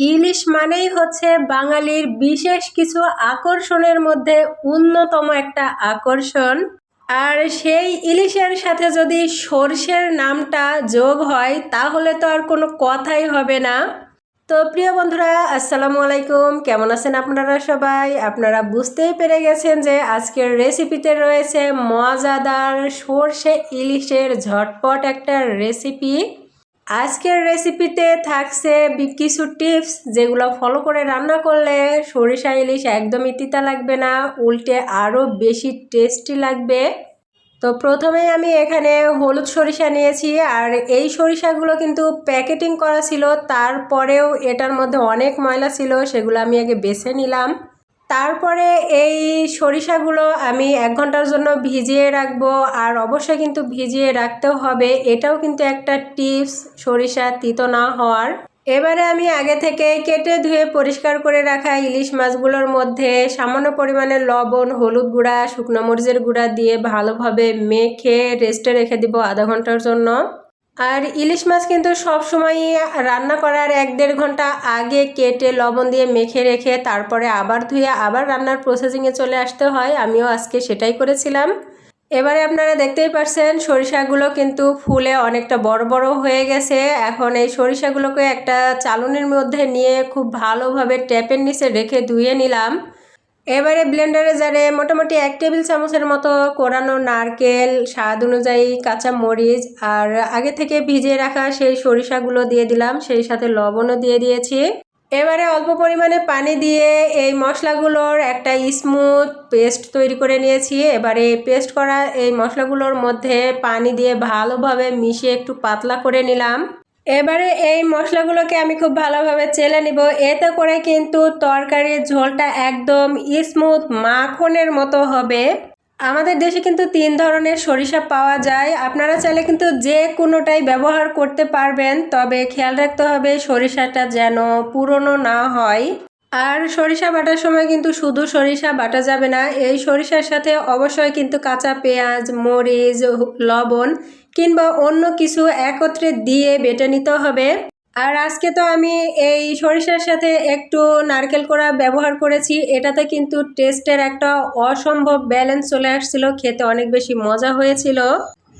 ইলিশ মানেই হচ্ছে বাঙালির বিশেষ কিছু আকর্ষণের মধ্যে অন্যতম একটা আকর্ষণ। আর সেই ইলিশের সাথে যদি সর্ষের নামটা যোগ হয়, তাহলে তো আর কোনো কথাই হবে না। তো প্রিয় বন্ধুরা, আসসালামু আলাইকুম। কেমন আছেন আপনারা সবাই? আপনারা বুঝতেই পেরে গেছেন যে আজকের রেসিপিতে রয়েছে মজাদার সর্ষে ইলিশের ঝটপট একটা রেসিপি আজকের রেসিপিতে থাকছে কিছু টিপস যেগুলো ফলো করে রান্না করলে সরিষা ইলিশ একদমই তিতা লাগবে না, উল্টে আরও বেশি টেস্টি লাগবে। তো প্রথমেই আমি এখানে হলুদ সরিষা নিয়েছি আর এই সরিষাগুলো কিন্তু প্যাকেটিং করা ছিল, তারপরেও এটার মধ্যে অনেক ময়লা ছিল, সেগুলো আমি আগে বেছে নিলাম। তারপরে এই সরিষাগুলো আমি এক ঘণ্টার জন্য ভিজিয়ে রাখব, আর অবশ্যই কিন্তু ভিজিয়ে রাখতেও হবে। এটাও কিন্তু একটা টিপস, সরিষা তিতো না হওয়ার। এবারে আমি আগে থেকে কেটে ধুয়ে পরিষ্কার করে রাখা ইলিশ মাছগুলোর মধ্যে সামান্য পরিমাণে লবণ, হলুদ গুঁড়া, শুকনো মরিচের গুঁড়া দিয়ে ভালোভাবে মেখে রেস্টে রেখে দিব আধা ঘণ্টার জন্য। আর ইলিশ মাছ কিন্তু সব সময় রান্না করার এক দেড় ঘণ্টা আগে কেটে লবণ দিয়ে মেখে রেখে তারপরে আবার ধুয়ে আবার রান্নার প্রসেসিংয়ে চলে আসতে হয়। আমিও আজকে সেটাই করেছিলাম। এবারে আপনারা দেখতেই পারছেন, সরিষাগুলো কিন্তু ফুলে অনেকটা বড় বড় হয়ে গেছে। এখন এই সরিষাগুলোকে একটা চালনির মধ্যে নিয়ে খুব ভালোভাবে ট্যাপের নিচে রেখে ধুয়ে নিলাম। এবারে ব্লেন্ডারে জারে মোটামুটি এক টেবিল চামচের মতো কোরানো নারকেল, স্বাদ অনুযায়ী কাঁচা মরিচ আর আগে থেকে ভিজিয়ে রাখা সেই সরিষাগুলো দিয়ে দিলাম, সেই সাথে লবণও দিয়ে দিয়েছি। এবারে অল্প পরিমাণে পানি দিয়ে এই মশলাগুলোর একটা স্মুথ পেস্ট তৈরি করে নিয়েছি। এবারে পেস্ট করা এই মশলাগুলোর মধ্যে পানি দিয়ে ভালোভাবে মিশিয়ে একটু পাতলা করে নিলাম। এবারে এই মশলাগুলোকে আমি খুব ভালোভাবে চেলে নিব। এতে করে কিন্তু তরকারির ঝোলটা একদম স্মুথ মাখনের মতো হবে। আমাদের দেশে কিন্তু তিন ধরনের সরিষা পাওয়া যায়। আপনারা চাইলে কিন্তু যে কোনোটাই ব্যবহার করতে পারবেন, তবে খেয়াল রাখতে হবে সরিষাটা যেন পুরনো না হয়। আর সরিষা বাটার সময় কিন্তু শুধু সরিষা বাটা যাবে না, এই সরিষার সাথে অবশ্যই কিন্তু কাঁচা পেঁয়াজ, মরিচ, লবণ কিংবা অন্য কিছু একত্রে দিয়ে বেটে নিতে হবে। আর আজকে তো আমি এই সরিষার সাথে একটু নারকেল কোড়া ব্যবহার করেছি, এটাতে কিন্তু টেস্টের একটা অসম্ভব ব্যালেন্স চলে আসছিল, খেতে অনেক বেশি মজা হয়েছিল।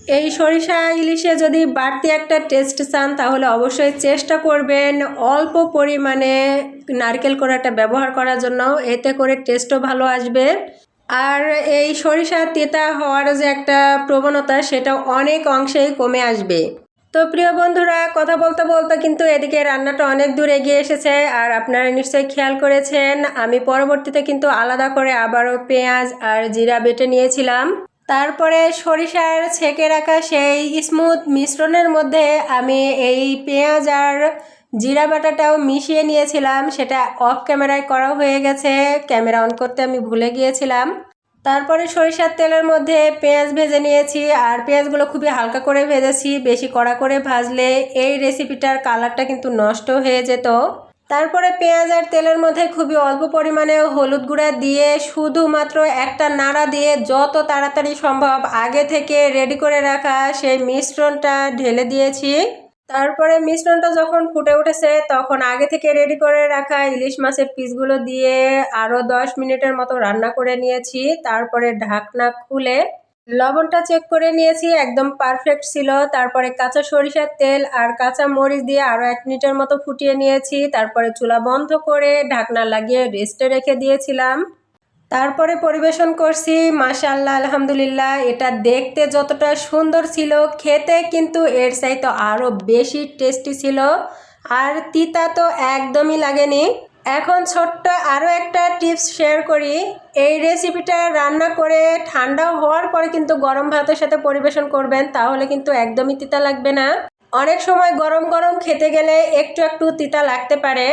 এই সরিষা ইলিশে যদি বাড়তি একটা টেস্ট চান, তাহলে অবশ্যই চেষ্টা করবেন অল্প পরিমাণে নারকেল কোড়াটা ব্যবহার করার জন্য। এতে করে টেস্টও ভালো আসবে। আর এই সরিষা তেতা হওয়ার যে একটা প্রবণতা, সেটা অনেক অংশেই কমে আসবে। তো প্রিয় বন্ধুরা, কথা বলতে বলতে কিন্তু এদিকে রান্নাটা অনেক দূর এগিয়ে এসেছে, আর আপনারা নিশ্চয়ই খেয়াল করেছেন, আমি পরবর্তীতে কিন্তু আলাদা করে আবারও পেঁয়াজ আর জিরা বেটে নিয়েছিলাম। তারপরে সরিষার ছেঁকে রাখা সেই স্মুথ মিশ্রণের মধ্যে আমি এই পেঁয়াজ আর জিরা বাটাটাও মিশিয়ে নিয়েছিলাম। সেটা অফ ক্যামেরায় করা হয়ে গেছে। ক্যামেরা অন করতে আমি ভুলে গিয়েছিলাম। তারপরে সরিষার তেলের মধ্যে পেঁয়াজ ভেজে নিয়েছি আর পেঁয়াজগুলো খুবই হালকা করে ভেজেছি। বেশি কড়া করে ভাজলে এই রেসিপিটার কালারটা কিন্তু নষ্ট হয়ে যেত। তারপরে পেঁয়াজ আর তেলের মধ্যে খুবই অল্প পরিমাণে হলুদ গুঁড়া দিয়ে শুধুমাত্র একটা নাড়া দিয়ে যত তাড়াতাড়ি সম্ভব আগে থেকে রেডি করে রাখা সেই মিশ্রণটা ঢেলে দিয়েছি। তারপরে মিশ্রণটা যখন ফুটে উঠেছে, তখন আগে থেকে রেডি করে রাখা ইলিশ মাছের পিসগুলো দিয়ে আরও দশ মিনিটের মতো রান্না করে নিয়েছি। তারপরে ঢাকনা খুলে লবণটা চেক করে নিয়েছি, একদম পারফেক্ট ছিল। তারপরে কাঁচা সরিষার তেল আর কাঁচা মরিচ দিয়ে আরও এক মিনিটের মতো ফুটিয়ে নিয়েছি। তারপরে চুলা বন্ধ করে ঢাকনা লাগিয়ে রেস্টে রেখে দিয়েছিলাম। তারপরে পরিবেশন করছি মাশাল্লাহ আলহামদুলিল্লাহ, এটা দেখতে যতটা সুন্দর ছিল, খেতে কিন্তু এর চাইতে আরও বেশি টেস্টি ছিল। আর তিতা তো একদমই লাগেনি। এখন ছোট্ট আরও একটা টিপস শেয়ার করি। এই রেসিপিটা রান্না করে ঠান্ডা হওয়ার পরে কিন্তু গরম ভাতের সাথে পরিবেশন করবেন, তাহলে কিন্তু একদমই তিতা লাগবে না। অনেক সময় গরম গরম খেতে গেলে একটু একটু তিতা লাগতে পারে।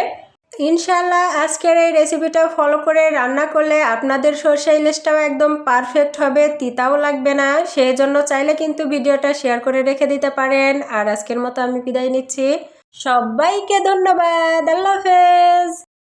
ইনশাল্লাহ আজকের এই রেসিপিটা ফলো করে রান্না করলে আপনাদের সর্ষে ইলিশটাও একদম পারফেক্ট হবে, তিতাও লাগবে না। সেই জন্য চাইলে কিন্তু ভিডিওটা শেয়ার করে রেখে দিতে পারেন। আর আজকের মতো আমি বিদায় নিচ্ছি। সবাইকে ধন্যবাদ, আল্লাহ হাফেজ।